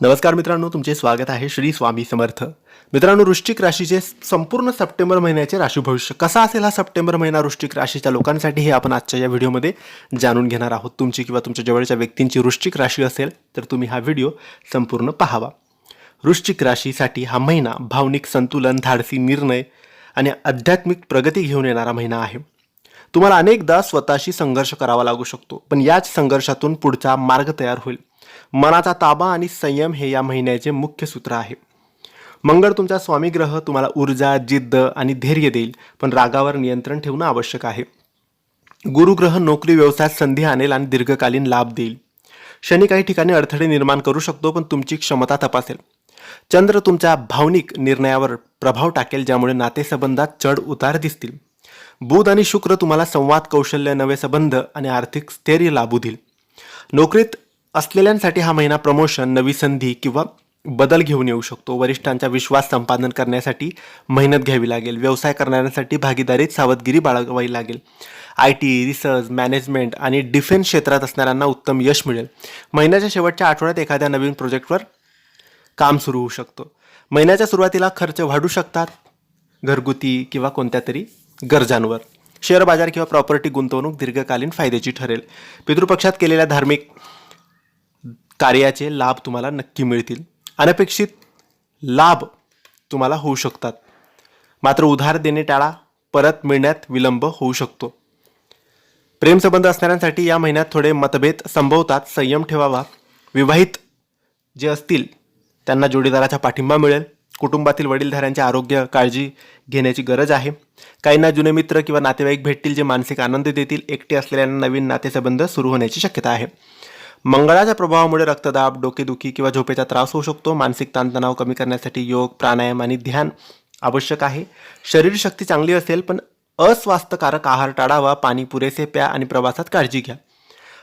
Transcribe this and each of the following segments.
नमस्कार मित्रांनो तुमचे स्वागत आहे श्री स्वामी समर्थ. मित्रांनो वृश्चिक राशीचे संपूर्ण सप्टेंबर महिन्याचे राशी भविष्य कसा असेल हा सप्टेंबर महिना वृश्चिक राशीच्या लोकांसाठी हे आपण आजच्या या व्हिडिओमध्ये जाणून घेणार आहोत. तुमची किंवा तुमच्या जवळच्या व्यक्तींची वृश्चिक राशी असेल तर तुम्ही हा व्हिडिओ संपूर्ण पाहावा. वृश्चिक राशीसाठी हा महिना भावनिक संतुलन धाडसी निर्णय आणि आध्यात्मिक प्रगती घेऊन येणारा महिना आहे. तुम्हाला अनेकदा स्वतःशी संघर्ष करावा लागू शकतो पण याच संघर्षातून पुढचा मार्ग तयार होईल. मनाचा ताबा आणि संयम हे या महिन्याचे मुख्य सूत्र आहे. मंगळ तुमचा स्वामी ग्रह तुम्हाला ऊर्जा जिद्द आणि धैर्य देईल पण रागावर नियंत्रण ठेवणं आवश्यक आहे. गुरुग्रह नोकरी व्यवसायात संधी आणेल आणि दीर्घकालीन लाभ देईल. शनी काही ठिकाणी अडथळे निर्माण करू शकतो पण तुमची क्षमता तपासेल. चंद्र तुमच्या भावनिक निर्णयावर प्रभाव टाकेल ज्यामुळे नातेसंबंधात चढ उतार दिसतील. बुध आणि शुक्र तुम्हाला संवाद कौशल्य नवे संबंध आणि आर्थिक स्थैर्य लाभू देईल. नोकरीत असलेल्यांसाठी हा महिना प्रमोशन नवी संधी किंवा बदल घेऊन येऊ शकतो. वरिष्ठांचा विश्वास संपादन करण्यासाठी मेहनत घ्यावी लागेल. व्यवसाय करणाऱ्यांसाठी भागीदारीत सावधगिरी बाळगावी लागेल. आय टी रिसर्च मॅनेजमेंट आणि डिफेन्स क्षेत्रात असणाऱ्यांना उत्तम यश मिळेल. महिन्याच्या शेवटच्या आठवड्यात एखाद्या नवीन प्रोजेक्टवर काम सुरू होऊ शकतो. महिन्याच्या सुरुवातीला खर्च वाढू शकतात घरगुती किंवा कोणत्या तरी गरजांवर. शेअर बाजार किंवा प्रॉपर्टी गुंतवणूक दीर्घकालीन फायद्याची ठरेल. पितृपक्षात केलेल्या धार्मिक कार्याचे लाभ तुम्हाला नक्की मिळतील. अनपेक्षित लाभ तुम्हाला होऊ शकतात. मात्र उधार देणे टाळा परत मिळण्यात विलंब होऊ शकतो. प्रेमसंबंध असणाऱ्यांसाठी या महिन्यात थोडे मतभेद संभवतात. संयम ठेवावा. विवाहित जे असतील त्यांना जोडीदाराचा पाठिंबा मिळेल. कुटुंबातील वडीलधाऱ्यांचे आरोग्य काळजी घेण्याची गरज आहे. काहींना जुने मित्र किंवा नातेवाईक भेटतील जे मानसिक आनंद देतील. एकटे असलेल्यांना नवीन नातेसंबंध सुरू होण्याची शक्यता आहे. मंगळाच्या प्रभावामुळे रक्तदाब डोकेदुखी किंवा झोपेचा त्रास होऊ शकतो. मानसिक ताणतणाव कमी करण्यासाठी योग प्राणायाम आणि ध्यान आवश्यक आहे. शरीरशक्ती चांगली असेल पण अस्वास्थ्यकारक आहार टाळावा पाणी पुरेसे प्या आणि प्रवासात काळजी घ्या.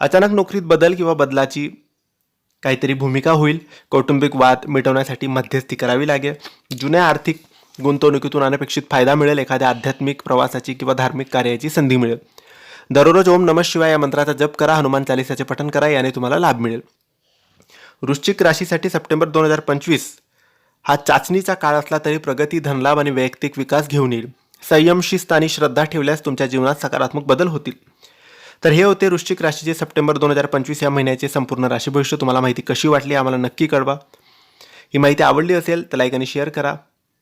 अचानक नोकरीत बदल किंवा बदलाची काहीतरी भूमिका होईल. कौटुंबिक वाद मिटवण्यासाठी मध्यस्थी करावी लागेल. जुन्या आर्थिक गुंतवणुकीतून अनपेक्षित फायदा मिळेल. एखाद्या आध्यात्मिक प्रवासाची किंवा धार्मिक कार्याची संधी मिळेल. दररोज ओम नमः शिवाय या मंत्राचा जप करा हनुमान चालिसाचे पठण करा याने तुम्हाला लाभ मिळेल. वृश्चिक राशीसाठी सप्टेंबर दोन हजार पंचवीस हा चाचणीचा काळ असला तरी प्रगती धनलाभ आणि वैयक्तिक विकास घेऊन येईल. संयम शिस्त आणि श्रद्धा ठेवल्यास तुमच्या जीवनात सकारात्मक बदल होतील. तर हे होते वृश्चिक राशीचे सप्टेंबर दोन हजार पंचवीस या महिन्याचे संपूर्ण राशी भविष्य तुम्हाला माहिती कशी वाटली आम्हाला नक्की कळवा. ही माहिती आवडली असेल तर लाईक आणि शेअर करा.